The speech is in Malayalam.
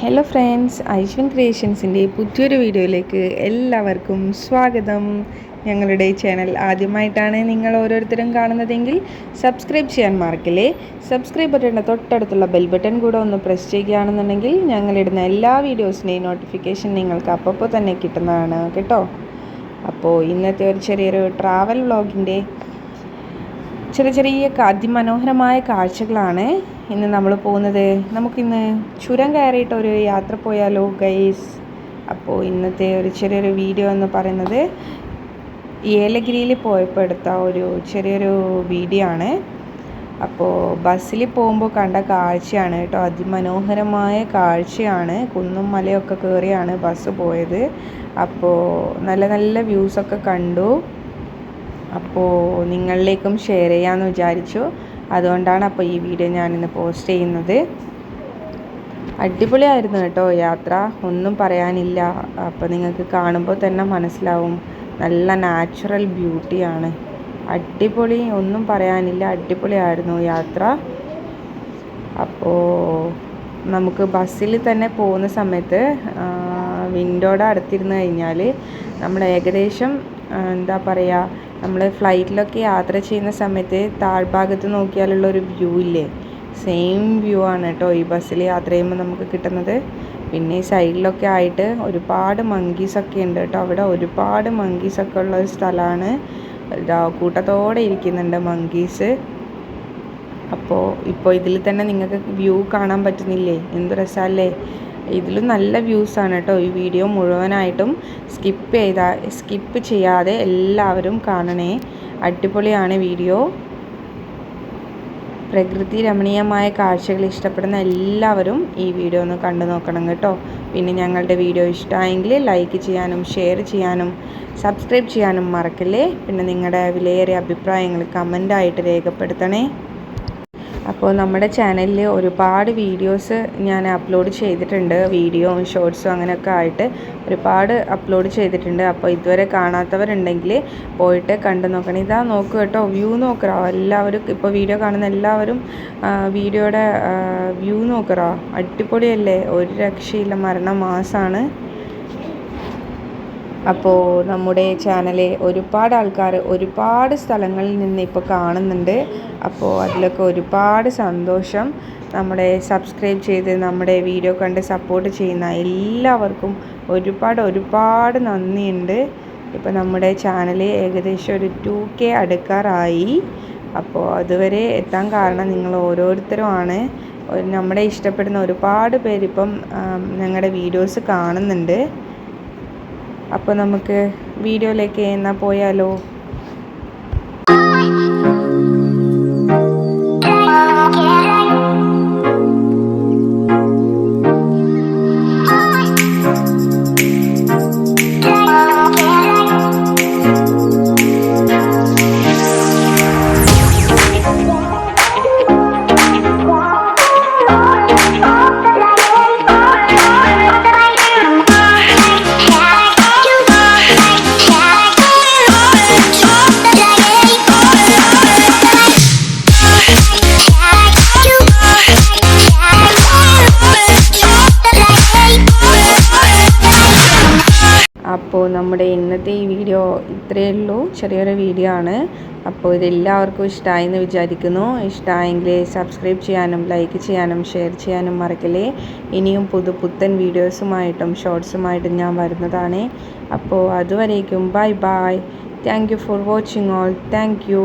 ഹലോ ഫ്രണ്ട്സ് ഐശ്വൻ ക്രിയേഷൻസിന്റെ പുതിയൊരു വീഡിയോയിലേക്ക് എല്ലാവർക്കും സ്വാഗതം. ഞങ്ങളുടെ ചാനൽ ആദ്യമായിട്ടാണ് നിങ്ങൾ ഓരോരുത്തരും കാണുന്നതെങ്കിൽ സബ്സ്ക്രൈബ് ചെയ്യാൻ മറക്കില്ലേ? സബ്സ്ക്രൈബ് ബട്ടണിന്റെ തൊട്ടടുത്തുള്ള ബെൽ ബട്ടൺ കൂടെ ഒന്ന് പ്രസ് ചെയ്യുകയാണെന്നുണ്ടെങ്കിൽ ഞങ്ങളിടുന്ന എല്ലാ വീഡിയോസിന്റെയും നോട്ടിഫിക്കേഷൻ നിങ്ങൾക്ക് അപ്പോൾ തന്നെ കിട്ടുന്നതാണ് കേട്ടോ. അപ്പോൾ ഇന്നത്തെ ഒരു ചെറിയൊരു ട്രാവൽ വ്ളോഗിന്റെ ചെറിയ ചെറിയ അതിമനോഹരമായ കാഴ്ചകളാണ് ഇന്ന് നമ്മൾ പോകുന്നത്. നമുക്കിന്ന് ചുരം കയറിയിട്ട് ഒരു യാത്ര പോയാലോ ഗൈസ് അപ്പോൾ ഇന്നത്തെ ഒരു ചെറിയൊരു വീഡിയോ എന്ന് പറയുന്നത് ഏലഗിരിയിൽ പോയപ്പോൾ എടുത്ത ഒരു ചെറിയൊരു വീഡിയോ ആണ്. അപ്പോൾ ബസ്സിൽ പോകുമ്പോൾ കണ്ട കാഴ്ചയാണ് കേട്ടോ. അതിമനോഹരമായ കാഴ്ചയാണ്. കുന്നും മലയൊക്കെ കയറിയാണ് ബസ് പോയത്. അപ്പോൾ നല്ല നല്ല വ്യൂസൊക്കെ കണ്ടു. അപ്പോൾ നിങ്ങളിലേക്കും ഷെയർ ചെയ്യാമെന്ന് വിചാരിച്ചു. അതുകൊണ്ടാണ് അപ്പോൾ ഈ വീഡിയോ ഞാനിന്ന് പോസ്റ്റ് ചെയ്യുന്നത്. അടിപൊളിയായിരുന്നു കേട്ടോ യാത്ര. ഒന്നും പറയാനില്ല. അപ്പോൾ നിങ്ങൾക്ക് കാണുമ്പോൾ തന്നെ മനസ്സിലാവും. നല്ല നാച്ചുറൽ ബ്യൂട്ടിയാണ് അടിപൊളി ഒന്നും പറയാനില്ല. അടിപൊളിയായിരുന്നു യാത്ര. അപ്പോൾ നമുക്ക് ബസ്സിൽ തന്നെ പോകുന്ന സമയത്ത് വിൻഡോയുടെ അടുത്തിരുന്ന് കഴിഞ്ഞാൽ നമ്മൾ ഏകദേശം എന്താ പറയുക നമ്മൾ ഫ്ലൈറ്റിലൊക്കെ യാത്ര ചെയ്യുന്ന സമയത്ത് താഴ്ഭാഗത്ത് നോക്കിയാലുള്ള ഒരു വ്യൂ ഇല്ലേ? സെയിം വ്യൂ ആണ് കേട്ടോ ഈ ബസ്സിൽ യാത്ര ചെയ്യുമ്പോൾ നമുക്ക് കിട്ടുന്നത്. പിന്നെ ഈ സൈഡിലൊക്കെ ആയിട്ട് ഒരുപാട് മങ്കീസൊക്കെ ഉണ്ട് കേട്ടോ അവിടെ ഒരുപാട് മങ്കീസൊക്കെ ഉള്ള ഒരു സ്ഥലമാണ് കൂട്ടത്തോടെ ഇരിക്കുന്നുണ്ട് മങ്കീസ് അപ്പോൾ ഇപ്പോൾ ഇതിൽ തന്നെ നിങ്ങൾക്ക് വ്യൂ കാണാൻ പറ്റുന്നില്ലേ? എന്ത് രസമല്ലേ ഇതിലും നല്ല വ്യൂസാണ് കേട്ടോ ഈ വീഡിയോ മുഴുവനായിട്ടും സ്കിപ്പ് ചെയ്താ സ്കിപ്പ് ചെയ്യാതെ എല്ലാവരും കാണണേ. അടിപൊളിയാണ് വീഡിയോ പ്രകൃതി രമണീയമായ കാഴ്ചകൾ ഇഷ്ടപ്പെടുന്ന എല്ലാവരും ഈ വീഡിയോ ഒന്ന് കണ്ടു നോക്കണം കേട്ടോ. പിന്നെ ഞങ്ങളുടെ വീഡിയോ ഇഷ്ടമായെങ്കിൽ ലൈക്ക് ചെയ്യാനും ഷെയർ ചെയ്യാനും സബ്സ്ക്രൈബ് ചെയ്യാനും മറക്കല്ലേ? പിന്നെ നിങ്ങളുടെ വിലയേറിയ അഭിപ്രായങ്ങൾ കമന്റായിട്ട് രേഖപ്പെടുത്തണേ. അപ്പോൾ നമ്മുടെ ചാനലിൽ ഒരുപാട് വീഡിയോസ് ഞാൻ അപ്ലോഡ് ചെയ്തിട്ടുണ്ട്. വീഡിയോയും ഷോർട്സും അങ്ങനെയൊക്കെ ആയിട്ട് ഒരുപാട് അപ്ലോഡ് ചെയ്തിട്ടുണ്ട്. അപ്പോൾ ഇതുവരെ കാണാത്തവരുണ്ടെങ്കിൽ പോയിട്ട് കണ്ടു നോക്കണം. ഇതാ നോക്കുക കേട്ടോ വ്യൂ നോക്കറോ എല്ലാവരും ഇപ്പോൾ വീഡിയോ കാണുന്ന എല്ലാവരും വീഡിയോയുടെ വ്യൂ നോക്കറോ അടിപൊളിയല്ലേ? ഒരു രക്ഷയില്ല. മരണമാസമാണ് അപ്പോൾ നമ്മുടെ ചാനലെ ഒരുപാട് ആൾക്കാർ ഒരുപാട് സ്ഥലങ്ങളിൽ നിന്ന് ഇപ്പോൾ കാണുന്നുണ്ട്. അപ്പോൾ അതിലൊക്കെ ഒരുപാട് സന്തോഷം. നമ്മുടെ സബ്സ്ക്രൈബ് ചെയ്ത് നമ്മുടെ വീഡിയോ കണ്ട് സപ്പോർട്ട് ചെയ്യുന്ന എല്ലാവർക്കും ഒരുപാട് ഒരുപാട് നന്ദിയുണ്ട്. ഇപ്പോൾ നമ്മുടെ ചാനൽ ഏകദേശം ഒരു ടു കെ അടുക്കാറായി. അപ്പോൾ അതുവരെ എത്താൻ കാരണം നിങ്ങൾ ഓരോരുത്തരുമാണ് നമ്മുടെ ഇഷ്ടപ്പെടുന്ന ഒരുപാട് പേരിപ്പം ഞങ്ങളുടെ വീഡിയോസ് കാണുന്നുണ്ട്. അപ്പോൾ നമുക്ക് വീഡിയോയിലേക്ക് എന്നാൽ പോയാലോ? അപ്പോൾ നമ്മുടെ ഇന്നത്തെ ഈ വീഡിയോ ഇത്രയേ ഉള്ളൂ. ചെറിയൊരു വീഡിയോ ആണ്. അപ്പോൾ ഇതെല്ലാവർക്കും ഇഷ്ടമായി എന്ന് വിചാരിക്കുന്നു. ഇഷ്ടമായെങ്കിൽ സബ്സ്ക്രൈബ് ചെയ്യാനും ലൈക്ക് ചെയ്യാനും ഷെയർ ചെയ്യാനും മറക്കല്ലേ. ഇനിയും പുതു പുത്തൻ വീഡിയോസുമായിട്ടും ഷോർട്സുമായിട്ടും ഞാൻ വരുന്നതാണ്. അപ്പോൾ അതുവരേക്കും bye bye. Thank you for watching all. Thank you.